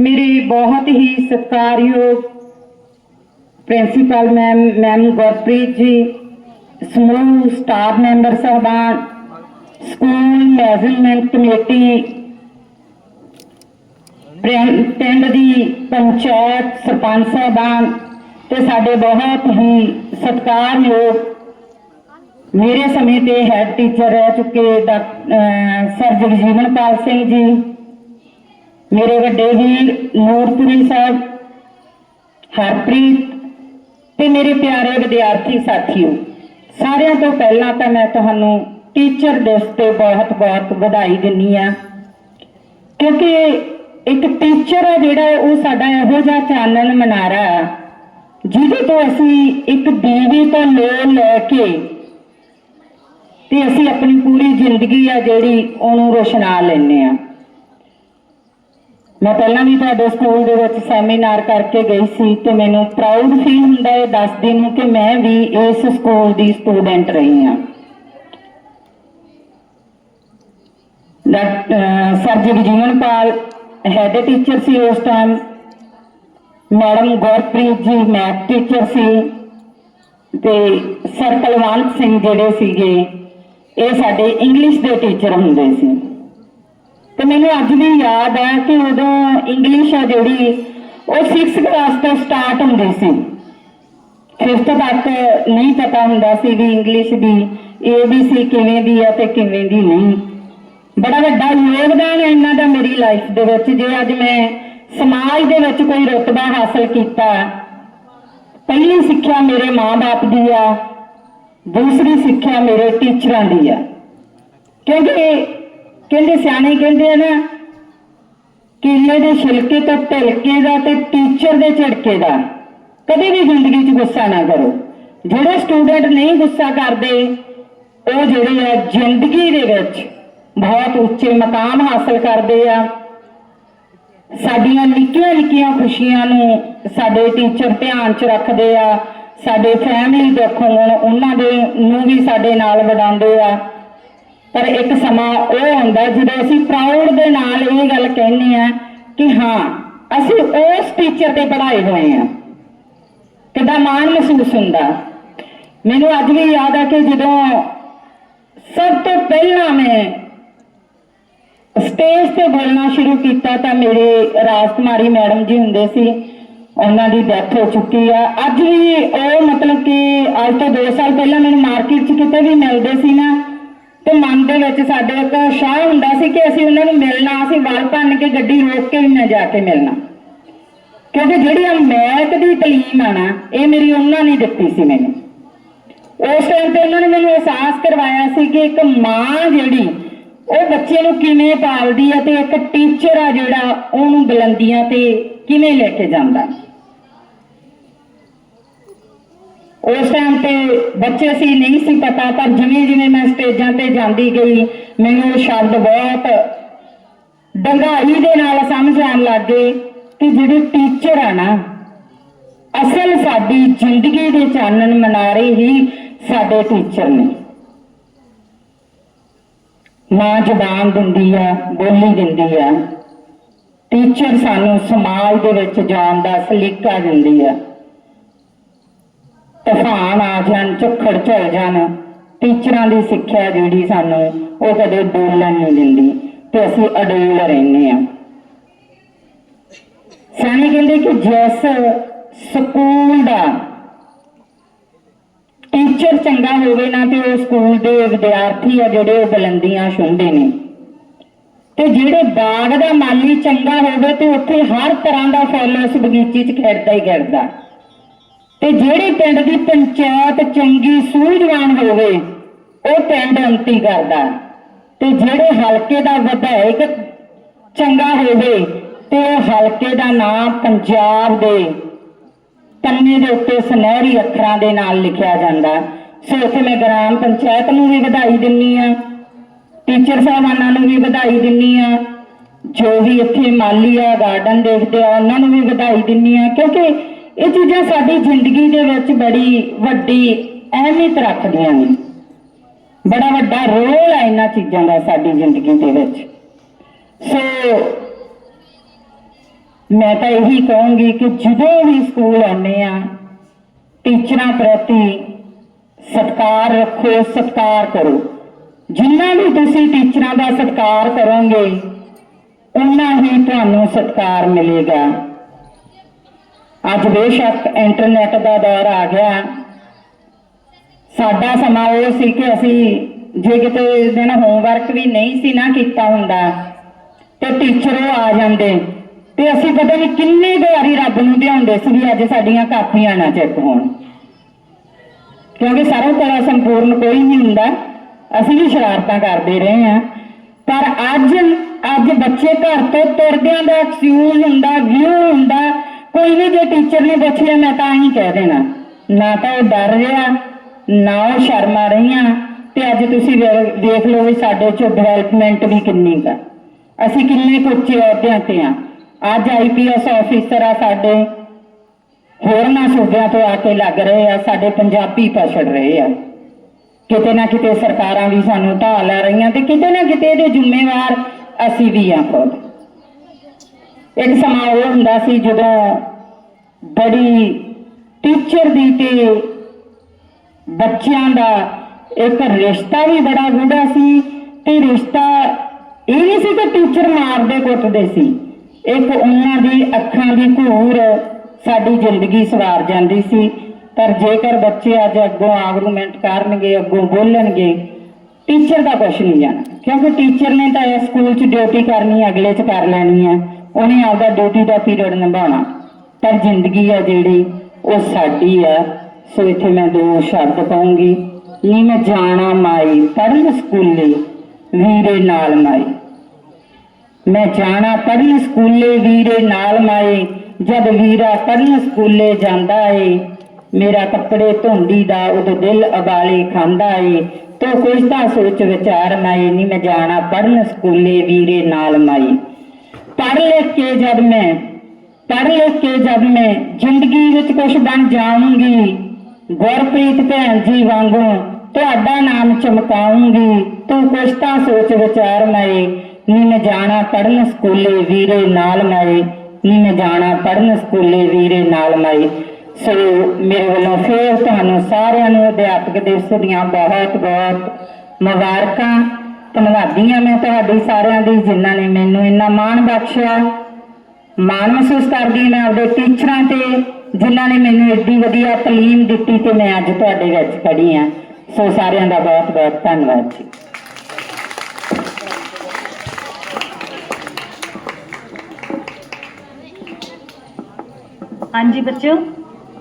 ਮੇਰੇ ਬਹੁਤ ਹੀ ਸਤਿਕਾਰਯੋਗ principal ma'am ma'am Gurpreet ji, ਸਮੂਹ ਸਟਾਫ ਮੈਂਬਰ ਸਾਹਿਬਾਨ, ਸਕੂਲ ਮੈਨੇਜਮੈਂਟ ਕਮੇਟੀ ਪਿੰ- ਪਿੰਡ ਦੀ ਪੰਚਾਇਤ ਸਰਪੰਚ ਸਾਹਿਬਾਨ ਤੇ ਸਾਡੇ ਬਹੁਤ ਹੀ ਸਤਿਕਾਰਯੋਗ ਮੇਰੇ ਸਮੇਂ ਤੇ ਹੈਡ ਟੀਚਰ ਰਹਿ ਚੁੱਕੇ ਡਾਕ- ਸਰ ਜਗਜੀਵਨਪਾਲ ਸਿੰਘ ਜੀ ਮੇਰੇ ਵੱਡੇ ਵੀਰ ਨੂਰਪੁਰੀ ਸਾਹਿਬ, ਹਰਪ੍ਰੀਤ ਤੇ ਮੇਰੇ ਪਿਆਰੇ ਵਿਦਿਆਰਥੀ ਸਾਥੀਓ, ਸਾਰਿਆਂ ਤੋਂ ਪਹਿਲਾਂ ਤਾਂ ਮੈਂ ਤੁਹਾਨੂੰ ਟੀਚਰ ਦਿਵਸ ਤੇ ਬਹੁਤ-ਬਹੁਤ ਵਧਾਈ ਦਿੰਨੀ ਆ, ਕਿਉਂਕਿ ਇੱਕ ਟੀਚਰ ਆ ਜਿਹੜਾ ਉਹ ਸਾਡਾ ਇਹੋ ਜਿਹਾ ਚਾਨਣ ਮਨਾਰਾ ਜਿਹਦੇ ਤੋਂ ਅਸੀਂ ਇੱਕ ਦੀਵੇ ਤੋਂ ਲੋਲ ਲੈ ਕੇ ਤੇ ਅਸੀਂ ਆਪਣੀ ਪੂਰੀ ਜ਼ਿੰਦਗੀ ਆ ਜਿਹੜੀ ਉਹਨੂੰ ਰੋਸ਼ਨਾ ਲੈਂਦੇ ਆ। ਮੈਂ ਪਹਿਲਾਂ ਵੀ ਤੁਹਾਡੇ ਸਕੂਲ ਦੇ ਵਿੱਚ ਸੈਮੀਨਾਰ ਕਰਕੇ ਗਈ ਸੀ ਤੇ ਮੈਨੂੰ ਪ੍ਰਾਊਡ ਫੀਲ ਹੁੰਦਾ ਹੈ ਦੱਸਦੀ ਨੂੰ ਕਿ ਮੈਂ ਵੀ ਇਸ ਸਕੂਲ ਦੀ ਸਟੂਡੈਂਟ ਰਹੀ ਹਾਂ। ਸਰ ਜਗਜੀਵਨਪਾਲ ਹੈਡ ਟੀਚਰ ਸੀ ਉਸ time madam Gurpreet ji math teacher ਸੀ ਤੇ ਸਰ ਕੁਲਵੰਤ ਸਿੰਘ ਜਿਹੜੇ ਸੀਗੇ, ਇਹ ਸਾਡੇ ਇੰਗਲਿਸ਼ ਦੇ ਟੀਚਰ ਹੁੰਦੇ ਸੀ। ਤੇ ਮੈਨੂੰ ਅੱਜ ਵੀ ਯਾਦ ਆ ਕਿ ਉਦੋਂ ਇੰਗਲਿਸ਼ ਆ ਜਿਹੜੀ, ਉਹ 6th ਕਲਾਸ ਤੋਂ ਸਟਾਰਟ ਹੁੰਦੀ ਸੀ। 5th ਤੱਕ ਨਹੀਂ ਪਤਾ ਹੁੰਦਾ ਸੀ ਵੀ ਇੰਗਲਿਸ਼ ਦੀ ABC ਕਿਵੇਂ ਦੀ ਆ ਤੇ ਕਿਵੇਂ ਦੀ ਨਹੀਂ। ਬੜਾ ਵੱਡਾ ਯੋਗਦਾਨ ਹੈ ਇਹਨਾਂ ਦਾ ਮੇਰੀ ਲਾਈਫ ਦੇ ਵਿੱਚ, ਜੇ ਅੱਜ ਮੈਂ ਸਮਾਜ ਦੇ ਵਿੱਚ ਕੋਈ ਰੁਤਬਾ ਹਾਸਲ ਕੀਤਾ। ਪਹਿਲੀ ਸਿੱਖਿਆ ਮੇਰੇ ਮਾਂ-ਬਾਪ ਦੀ ਆ, ਦੂਸਰੀ ਸਿੱਖਿਆ ਮੇਰੇ ਟੀਚਰਾਂ ਦੀ ਆ। ਕਿਉਂਕਿ ਕਹਿੰਦੇ ਸਿਆਣੇ ਕਹਿੰਦੇ ਆ ਨਾ, ਕੇਲੇ ਦੇ ਛਿਲਕੇ ਤੋਂ ਢਿਲਕੇ ਦਾ ਤੇ ਟੀਚਰ ਦੇ ਝਿੜਕੇ ਦਾ। ਕਦੇ ਵੀ ਜ਼ਿੰਦਗੀ 'ਚ ਗੁੱਸਾ ਨਾ ਕਰੋ। ਜਿਹੜੇ ਸਟੂਡੈਂਟ ਨਹੀਂ ਗੁੱਸਾ ਕਰਦੇ, ਉਹ ਜਿਹੜੇ ਆ ਜ਼ਿੰਦਗੀ ਦੇ ਵਿੱਚ ਬਹੁਤ ਉੱਚੇ ਮਕਾਮ ਹਾਸਲ ਕਰਦੇ ਆ। ਸਾਡੀਆਂ ਨਿੱਕੀਆਂ ਨਿੱਕੀਆਂ ਖੁਸ਼ੀਆਂ ਨੂੰ ਸਾਡੇ ਟੀਚਰ ਧਿਆਨ 'ਚ ਰੱਖਦੇ ਆ। ਸਾਡੇ ਫੈਮਿਲੀ ਦੁੱਖ, ਹੋਣ ਉਹਨਾਂ ਦੇ ਨੂੰ ਵੀ ਸਾਡੇ ਨਾਲ ਵਧਾਉਂਦੇ ਆ। ਪਰ ਇੱਕ ਸਮਾਂ ਉਹ ਆਉਂਦਾ ਜਦੋਂ ਅਸੀਂ ਪ੍ਰਾਊਡ ਦੇ ਨਾਲ ਇਹ ਗੱਲ ਕਹਿੰਦੇ ਆ ਕਿ ਹਾਂ, ਅਸੀਂ ਉਸ ਟੀਚਰ ਤੇ ਪੜ੍ਹਾਏ ਹੋਏ ਆ ਕਿੰਨਾ ਮਾਣ ਮਹਿਸੂਸ ਹੁੰਦਾ? ਮੈਨੂੰ ਅੱਜ ਵੀ ਯਾਦ ਆ ਕਿ ਜਦੋਂ ਸਭ ਤੋਂ ਪਹਿਲਾਂ ਮੈਂ ਸਟੇਜ ਤੇ ਬੋਲਣਾ ਸ਼ੁਰੂ ਕੀਤਾ ਤਾਂ ਮੇਰੇ ਰਾਜਕੁਮਾਰੀ ਮੈਡਮ ਜੀ ਹੁੰਦੇ ਸੀ, ਉਹਨਾਂ ਦੀ ਡੈਥ ਹੋ ਚੁੱਕੀ ਆ। ਅੱਜ ਵੀ ਉਹ ਮਤਲਬ ਕਿ ਅੱਜ ਤੋਂ 2 ਸਾਲ ਪਹਿਲਾਂ ਮੈਨੂੰ ਮਾਰਕੀਟ 'ਚ ਕਿਤੇ ਵੀ ਮਿਲਦੇ ਸੀ ਨਾ ਤੇ ਮਨ ਦੇ ਵਿੱਚ ਸਾਡੇ ਇੱਕ ਸ਼ਾਹ ਹੁੰਦਾ ਸੀ ਕਿ ਅਸੀਂ ਉਹਨਾਂ ਨੂੰ ਮਿਲਣਾ, ਅਸੀਂ ਵੱਲ ਭੰਨ ਕੇ ਗੱਡੀ ਰੋਕ ਕੇ ਵੀ ਮੈਂ ਜਾ ਕੇ ਮਿਲਣਾ। ਕਿਉਂਕਿ ਜਿਹੜੀ ਆ ਮੈਥ ਦੀ ਤਾਲੀਮ ਆ ਨਾ, ਇਹ ਮੇਰੀ ਉਹਨਾਂ ਨੇ ਦਿੱਤੀ ਸੀ ਮੈਨੂੰ। ਉਸ ਟਾਈਮ ਤੇ ਉਹਨਾਂ ਨੇ ਮੈਨੂੰ ਅਹਿਸਾਸ ਕਰਵਾਇਆ ਸੀ ਕਿ ਇੱਕ ਮਾਂ ਜਿਹੜੀ, ਉਹ ਬੱਚੇ ਨੂੰ ਕਿਵੇਂ ਪਾਲਦੀ ਆ ਤੇ ਇੱਕ ਟੀਚਰ ਆ ਜਿਹੜਾ, ਉਹਨੂੰ ਬੁਲੰਦੀਆਂ ਤੇ ਕਿਵੇਂ ਲੈ ਕੇ ਜਾਂਦਾ। ਉਸ ਟਾਈਮ ਤੇ ਬੱਚੇ ਸੀ, ਨਹੀਂ ਸੀ ਪਤਾ, ਪਰ ਜਿਵੇਂ ਜਿਵੇਂ ਮੈਂ ਸਟੇਜਾਂ ਤੇ ਜਾਂਦੀ ਗਈ, ਮੈਨੂੰ ਉਹ ਸ਼ਬਦ ਬਹੁਤ ਡੰਗਾਈ ਦੇ ਨਾਲ ਸਮਝ ਆਉਣ ਲੱਗੇ ਕਿ ਜਿਹੜੇ ਟੀਚਰ ਆ ਨਾ, ਅਸਲ ਸਾਡੀ ਜ਼ਿੰਦਗੀ ਦੇ ਚਾਨਣ ਮਨਾਰੇ ਹੀ ਸਾਡੇ ਟੀਚਰ ਨੇ। ਮਾਂ ਜ਼ਬਾਨ ਦਿੰਦੀ ਆ, ਬੋਲੀ ਦਿੰਦੀ ਆ। ਟੀਚਰ ਸਾਨੂੰ ਸਮਾਜ ਦੇ ਵਿੱਚ ਜਾਣ ਦਾ ਸਲੀਕਾ ਦਿੰਦੀ ਆ। ਤੂਫਾਨ ਆ ਜਾਣ ਝੁੱਖੜ ਝੜ ਜਾਣ। ਟੀਚਰਾਂ ਦੀ ਸਿੱਖਿਆ ਜਿਹੜੀ ਸਾਨੂੰ, ਉਹ ਕਦੇ ਡੋਲਣ ਨਹੀਂ ਦਿੰਦੀ। ਤੇ ਅਸੀਂ ਅਡੋਲ ਰਹਿੰਦੇ ਆ ਸਿਆਣੇ ਕਹਿੰਦੇ ਕਿ ਜਿਸ ਸਕੂਲ ਦਾ ਟੀਚਰ ਚੰਗਾ ਹੋਵੇ ਨਾ, ਤੇ ਉਹ ਸਕੂਲ ਦੇ ਵਿਦਿਆਰਥੀ ਆ ਜਿਹੜੇ ਉਹ ਬੁਲੰਦੀਆਂ ਛੁੰਦੇ ਨੇ। ਤੇ ਜਿਹੜੇ ਬਾਗ ਦਾ ਮਾਲੀ ਚੰਗਾ ਹੋਵੇ, ਤੇ ਉੱਥੇ ਹਰ ਤਰ੍ਹਾਂ ਦਾ ਫੁੱਲ ਉਸ ਬਗੀਚੇ 'ਚ ਖੇਡਦਾ ਹੀ ਖੇਡਦਾ। ਤੇ ਜਿਹੜੇ ਪਿੰਡ ਦੀ ਪੰਚਾਇਤ ਚੰਗੀ ਸੂਝਵਾਨ ਹੋਵੇ, ਉਹ ਪਿੰਡ ਉન્નਤੀ ਕਰਦਾ ਤੇ ਜਿਹੜੇ ਹਲਕੇ ਦਾ ਵਿਧਾਇਕ ਚੰਗਾ ਹੋਵੇ, ਤੇ ਉਹ ਹਲਕੇ ਦਾ ਨਾਮ ਪੰਜਾਬ ਦੇ ਪੰਨੇ ਦੇ ਉੱਤੇ ਸੁਨਹਿਰੀ ਅੱਖਰਾਂ ਦੇ ਨਾਲ ਲਿਖਿਆ ਜਾਂਦਾ ਸੋ ਇੱਥੇ ਮੈਂ ਗ੍ਰਾਮ ਪੰਚਾਇਤ ਨੂੰ ਵੀ ਵਧਾਈ ਦਿੰਨੀ ਆ, ਟੀਚਰ ਸਾਹਿਬਾਨਾਂ ਨੂੰ ਵੀ ਵਧਾਈ ਦਿੰਨੀ ਆ, ਜੋ ਵੀ ਇੱਥੇ ਮਾਲੀ ਆ ਗਾਰਡਨ ਦੇਖਦੇ ਆ, ਉਹਨਾਂ ਨੂੰ ਵੀ ਵਧਾਈ ਦਿੰਨੀ ਆ, ਕਿਉਂਕਿ ਇਹ ਚੀਜ਼ਾਂ ਸਾਡੀ ਜ਼ਿੰਦਗੀ ਦੇ ਵਿੱਚ ਬੜੀ ਵੱਡੀ ਅਹਿਮੀਅਤ ਰੱਖਦੀਆਂ ਨੇ। ਬੜਾ ਵੱਡਾ ਰੋਲ ਹੈ ਇਹਨਾਂ ਚੀਜ਼ਾਂ ਦਾ ਸਾਡੀ ਜ਼ਿੰਦਗੀ ਦੇ ਵਿੱਚ। ਸੋ ਮੈਂ ਤਾਂ ਇਹੀ ਕਹੂੰਗੀ ਕਿ ਜਦੋਂ ਵੀ ਸਕੂਲ ਆਉਂਦੇ ਆ ਟੀਚਰਾਂ ਪ੍ਰਤੀ ਸਤਿਕਾਰ ਰੱਖੋ, ਸਤਿਕਾਰ ਕਰੋ। ਜਿੰਨਾ ਵੀ ਤੁਸੀਂ ਟੀਚਰਾਂ ਦਾ ਸਤਿਕਾਰ ਕਰੋਗੇ, ਉਨਾ ਹੀ ਤੁਹਾਨੂੰ ਸਤਿਕਾਰ ਮਿਲੇਗਾ। ਅੱਜ ਬੇਸ਼ੱਕ ਇੰਟਰਨੈਟ ਦਾ ਦੌਰ ਆ ਗਿਆ। ਸਾਡਾ ਸਮਾਂ ਉਹ ਸੀ ਕਿ ਅਸੀਂ ਜੇ ਕਿਤੇ ਦਿਨ ਹੋਮਵਰਕ ਵੀ ਨਹੀਂ ਸੀ ਨਾ ਕੀਤਾ ਹੁੰਦਾ, ਤੇ ਟੀਚਰ ਉਹ ਆ ਜਾਂਦੇ। ਤੇ ਅਸੀਂ ਪਤਾ ਨਹੀਂ ਕਿੰਨੀ ਵਾਰੀ ਰੱਬ ਨੂੰ ਧਿਆਉਂਦੇ ਸੀ ਵੀ ਅੱਜ ਸਾਡੀਆਂ ਕਾਪੀਆਂ ਨਾ ਚੈੱਕ ਹੋਣ। ਕਿਉਂਕਿ ਸਰਵ ਕਲਾ ਸੰਪੂਰਨ ਕੋਈ ਨਹੀਂ ਹੁੰਦਾ। ਅਸੀਂ ਵੀ ਸ਼ਰਾਰਤਾਂ ਕਰਦੇ ਰਹੇ ਹਾਂ। ਪਰ ਅੱਜ ਅੱਜ ਬੱਚੇ ਘਰ ਤੋਂ ਤੁਰਦਿਆਂ ਦਾ ਐਕਸਕਿਊਜ਼ ਹੁੰਦਾ ਵਿਊ ਹੁੰਦਾ ਕੋਈ ਵੀ ਜੇ ਟੀਚਰ ਨੇ ਪੁੱਛ ਲਿਆ, ਮੈਂ ਤਾਂ ਹੀ ਕਹਿ ਦੇਣਾ। ਨਾ ਤਾਂ ਉਹ ਡਰ ਰਿਹਾ, ਨਾ ਉਹ ਸ਼ਰਮਾ ਰਹੀਆਂ, ਤੇ ਅੱਜ ਤੁਸੀਂ ਦੇਖ ਲਓ ਵੀ ਸਾਡੇ ਚ ਡਿਵੈਲਪਮੈਂਟ ਵੀ ਕਿੰਨੀ ਕਾ ਅਸੀਂ ਕਿੰਨੇ ਕੁ ਅਹੁਦਿਆਂ ਤੇ ਆ। ਅੱਜ ਆਈਪੀਐਸ ਆਫੀਸਰ ਆ ਸਾਡੇ। ਹੋਰਨਾਂ ਸੂਬਿਆਂ ਤੋਂ ਆ ਕੇ ਲੱਗ ਰਹੇ ਆ, ਸਾਡੇ ਪੰਜਾਬੀ ਪਛੜ ਰਹੇ ਆ। ਕਿਤੇ ਨਾ ਕਿਤੇ ਸਰਕਾਰਾਂ ਵੀ ਸਾਨੂੰ ਢਾਹ ਲੈ ਰਹੀਆਂ, ਤੇ ਕਿਤੇ ਨਾ ਕਿਤੇ ਇਹਦੇ ਜ਼ਿੰਮੇਵਾਰ ਅਸੀਂ ਵੀ ਆ ਖੁਦ। ਇੱਕ ਸਮਾਂ ਉਹ ਹੁੰਦਾ ਸੀ ਜਦੋਂ ਬੜੀ ਟੀਚਰ ਦੀ ਤੇ ਬੱਚਿਆਂ ਦਾ ਇੱਕ ਰਿਸ਼ਤਾ ਵੀ ਬੜਾ ਗੂੜਾ ਸੀ ਤੇ ਰਿਸ਼ਤਾ ਇਹ ਨਹੀਂ ਸੀ ਕਿ ਟੀਚਰ ਮਾਰਦੇ ਕੁੱਟਦੇ ਸੀ। ਇੱਕ ਉਹਨਾਂ ਦੀ ਅੱਖਾਂ ਦੀ ਘੂਰ ਸਾਡੀ ਜ਼ਿੰਦਗੀ ਸਵਾਰ ਜਾਂਦੀ ਸੀ। ਪਰ ਜੇਕਰ ਬੱਚੇ ਅੱਜ ਅੱਗੋਂ ਆਰਗੂਮੈਂਟ ਕਰਨਗੇ, ਅੱਗੋਂ ਬੋਲਣਗੇ ਟੀਚਰ ਦਾ ਕੁਛ ਨਹੀਂ ਜਾਣਾ। ਕਿਉਂਕਿ ਟੀਚਰ ਨੇ ਤਾਂ ਇਸ ਸਕੂਲ 'ਚ ਡਿਊਟੀ ਕਰਨੀ, ਅਗਲੇ 'ਚ ਕਰ ਲੈਣੀ ਹੈ ਉਹਨੇ ਆਪਦਾ ਡਿਊਟੀ ਦਾ ਪੀਰੀਅਡ ਨਿਭਾਉਣਾ। ਪਰ ਜ਼ਿੰਦਗੀ ਆ ਜਿਹੜੀ, ਉਹ ਸਾਡੀ ਆ। ਸੋ ਇੱਥੇ ਮੈਂ ਦੋ ਸ਼ਬਦ ਕਹੂੰਗੀ ਨੀ ਮੈਂ ਜਾਣਾ ਮਾਈ ਪੜ੍ਹਨ ਸਕੂਲੇ, ਵੀਰੇ ਨਾਲ ਮਾਈ। ਮੈਂ ਜਾਣਾ ਪੜ੍ਹਨ ਸਕੂਲੇ, ਵੀਰੇ ਨਾਲ ਮਾਏ ਜਦ ਵੀਰਾ ਪੜ੍ਹਨ ਸਕੂਲੇ ਜਾਂਦਾ ਏ, ਮੇਰਾ ਕੱਪੜੇ ਧੋਂਦੀ ਦਾ ਉਦੋਂ ਦਿਲ ਅਬਾਲੇ ਖਾਂਦਾ ਏ। ਤੋ ਕੁਛ ਤਾਂ ਸੋਚ ਵਿਚਾਰ ਮਾਏ ਨਹੀਂ ਮੈਂ ਜਾਣਾ ਪੜ੍ਹਨ ਸਕੂਲੇ, ਵੀਰੇ ਨਾਲ ਮਾਈ। ਪੜ੍ਹ ਲਿਖ ਕੇ ਜਦ ਮੈਂ, ਪੜ੍ਹ ਲਿਖ ਕੇ ਜਦ ਮੈਂ ਜ਼ਿੰਦਗੀ ਵਿੱਚ ਕੁਝ ਬਣ ਜਾਵਾਂਗੀ ਗੁਰਪ੍ਰੀਤ ਭੈਣ ਜੀ ਵਾਂਗੂ ਤੁਹਾਡਾ ਨਾਮ ਚਮਕਾਉਂਗੀ ਤੂੰ ਕੁਛ ਤਾਂ ਸੋਚ ਵਿਚਾਰ ਮਾਏ ਨੀ ਮੈਂ ਜਾਣਾ ਪੜਨ ਸਕੂਲੇ ਵੀਰੇ ਨਾਲ ਮਾਏ ਨੀ ਮੈਂ ਜਾਣਾ ਪੜਨ ਸਕੂਲੇ ਵੀਰੇ ਨਾਲ ਮਾਏ ਸੋ ਮੇਰੇ ਵੱਲੋਂ ਫੇਰ ਤੁਹਾਨੂੰ ਸਾਰਿਆਂ ਨੂੰ ਅਧਿਆਪਕ ਦਿਵਸ ਦੀਆਂ ਬਹੁਤ ਬਹੁਤ ਮੁਬਾਰਕਾਂ। ਧੰਨਵਾਦੀ ਹਾਂ ਮੈਂ ਤੁਹਾਡੀ ਸਾਰਿਆਂ ਦੀ, ਜਿਨ੍ਹਾਂ ਨੇ ਮੈਨੂੰ ਇੰਨਾ ਮਾਣ ਬਖਸ਼ਿਆ। ਮਾਣ ਮਹਿਸੂਸ ਕਰਦੀ ਮੈਂ ਆਪਣੇ ਟੀਚਰਾਂ ਤੇ, ਜਿਨ੍ਹਾਂ ਨੇ ਮੈਨੂੰ ਏਡੀ ਵਧੀਆ ਤਾਲੀਮ ਦਿੱਤੀ ਤੇ ਮੈਂ ਅੱਜ ਤੁਹਾਡੇ ਵਿੱਚ ਖੜੀ ਹਾਂ। ਸੋ ਸਾਰਿਆਂ ਦਾ ਬਹੁਤ ਬਹੁਤ ਧੰਨਵਾਦ ਜੀ। ਹਾਂਜੀ ਬੱਚਿਓ